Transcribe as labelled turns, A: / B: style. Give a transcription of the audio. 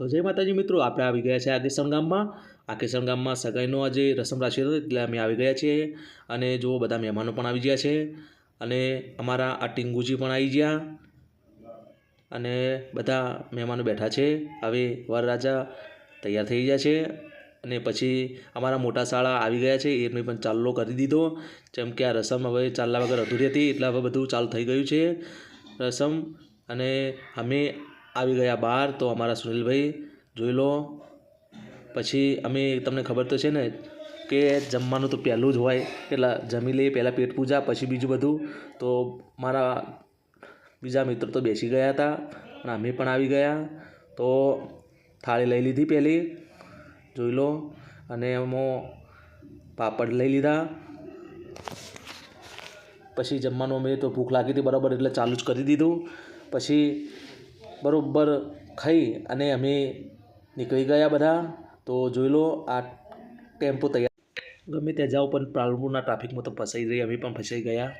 A: તો જય માતાજી મિત્રો, આપણે આવી ગયા છે આ કેસણ ગામમાં આ કેસણ ગામમાં સગાઈનો આજે રસમ રાશિ હતો, એટલે અમે આવી ગયા છીએ. અને જુઓ, બધા મહેમાનો પણ આવી ગયા છે. અને અમારા આ ટીંગુજી પણ આવી ગયા. અને બધા મહેમાનો બેઠા છે. હવે વરરાજા તૈયાર થઈ ગયા છે. અને પછી અમારા મોટા શાળા આવી ગયા છે. એમને પણ ચાલ્લો કરી દીધો. જેમ કે આ રસમ હવે ચાલ્લા વગર અધૂરી હતી, એટલે હવે બધું ચાલુ થઈ ગયું છે રસમ. અને અમે આવી ગયા બહાર તો અમારા સુનિલભાઈ જોઈ લો. પછી અમે, તમને ખબર તો છે ને કે જમવાનું તો પહેલું જ હોય. એટલે જમી લઈએ પહેલાં પેટ પૂજા, પછી બીજું બધું. તો મારા બીજા મિત્રો તો બેસી ગયા હતા, અને અમે પણ આવી ગયા. તો થાળી લઈ લીધી પહેલી જોઈ લો. અને એમાં પાપડ લઈ લીધા. પછી જમવાનું અમે તો ભૂખ લાગી હતી બરાબર, એટલે ચાલુ જ કરી દીધું. પછી બરાબર ખાઈ અને અમે નીકળી ગયા બધા. તો જોઈ લો, આ ટેમ્પો તૈયાર. ગમે ત્યાં જાઓ પણ પાલનપુરના ટ્રાફિકમાં તો ફસાઈ જઈએ અમે પણ ફસાઈ ગયા.